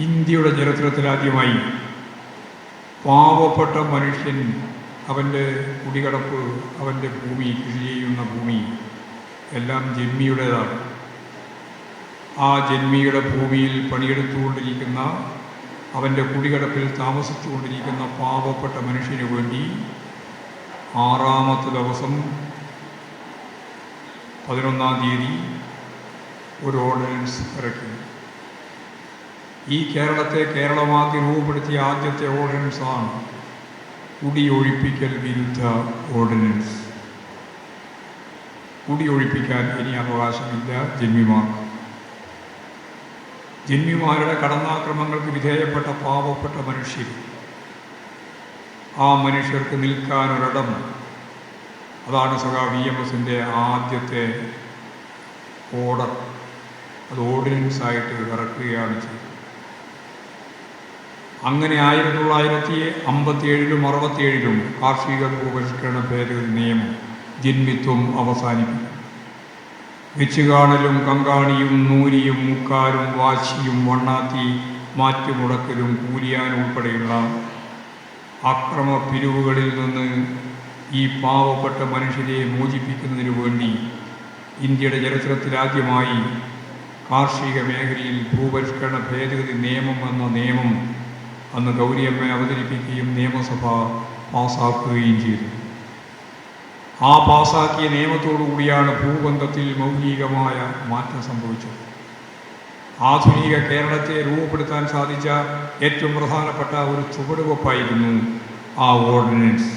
ഇന്ത്യയുടെ ചരിത്രത്തിലാദ്യമായി പാവപ്പെട്ട മനുഷ്യൻ അവന്റെ കുടികടപ്പ് അവന്റെ ഭൂമി കൃഷി ചെയ്യുന്ന ഭൂമി എല്ലാം ജന്മിയുടേതാണ്. ആ ജന്മിയുടെ ഭൂമിയിൽ പണിയെടുത്തുകൊണ്ടിരിക്കുന്ന അവന്റെ കുടികടപ്പിൽ താമസിച്ചുകൊണ്ടിരിക്കുന്ന പാവപ്പെട്ട മനുഷ്യന് വേണ്ടി ആറാമത്തെ ദിവസം പതിനൊന്നാം തീയതി ഒരു ഓർഡിനൻസ് ഇറക്കി. ഈ കേരളത്തെ കേരളമാക്കി രൂപപ്പെടുത്തിയ ആദ്യത്തെ ഓർഡിനൻസാണ് കുടിയൊഴിപ്പിക്കൽ വിരുദ്ധ ഓർഡിനൻസ് കുടിയൊഴിപ്പിക്കാൻ ഇനി അവകാശമില്ല ജന്മിമാർക്ക് ജന്മിമാരുടെ കടന്നാക്രമങ്ങൾക്ക് വിധേയപ്പെട്ട പാവപ്പെട്ട മനുഷ്യർ. ആ മനുഷ്യർക്ക് നിൽക്കാനൊരിടം. അതാണ് സഖാ വി എം എസിന്റെ ആദ്യത്തെ ഓർഡർ അത് ഓർഡിനൻസ് ആയിട്ട് ഇറക്കുകയാണ് ചെയ്തത്. അങ്ങനെ ആയിരത്തി തൊള്ളായിരത്തി അമ്പത്തി ഏഴിലും അറുപത്തിയേഴിലും കാർഷിക ഭൂപരിഷ്കരണ ഭേദഗതി നിയമം ജന്മിത്വം അവസാനിപ്പിക്കും. വെച്ചുകാണലും കങ്കാണിയും നൂരിയും മുക്കാലും വാശിയും വണ്ണാത്തി മാറ്റുമുടക്കലും കൂലിയാനും ഉൾപ്പെടെയുള്ള അക്രമ പിരിവുകളിൽ നിന്ന് ഈ പാവപ്പെട്ട മനുഷ്യരെ മോചിപ്പിക്കുന്നതിന് വേണ്ടി ഇന്ത്യയുടെ ചരിത്രത്തിലാദ്യമായി കാർഷിക മേഖലയിൽ ഭൂപരിഷ്കരണ ഭേദഗതി നിയമം എന്ന നിയമം അന്ന് ഗൗരിയമ്മ അവതരിപ്പിക്കുകയും നിയമസഭ പാസാക്കുകയും ചെയ്തു. ആ പാസാക്കിയ നിയമത്തോടു കൂടിയാണ് ഭൂബന്ധത്തിൽ മൗലികമായ മാറ്റം സംഭവിച്ചത്. ആധുനിക കേരളത്തെ രൂപപ്പെടുത്താൻ സാധിച്ച ഏറ്റവും പ്രധാനപ്പെട്ട ഒരു ചുവടുവെപ്പായിരുന്നു ആ ഓർഡിനൻസ്.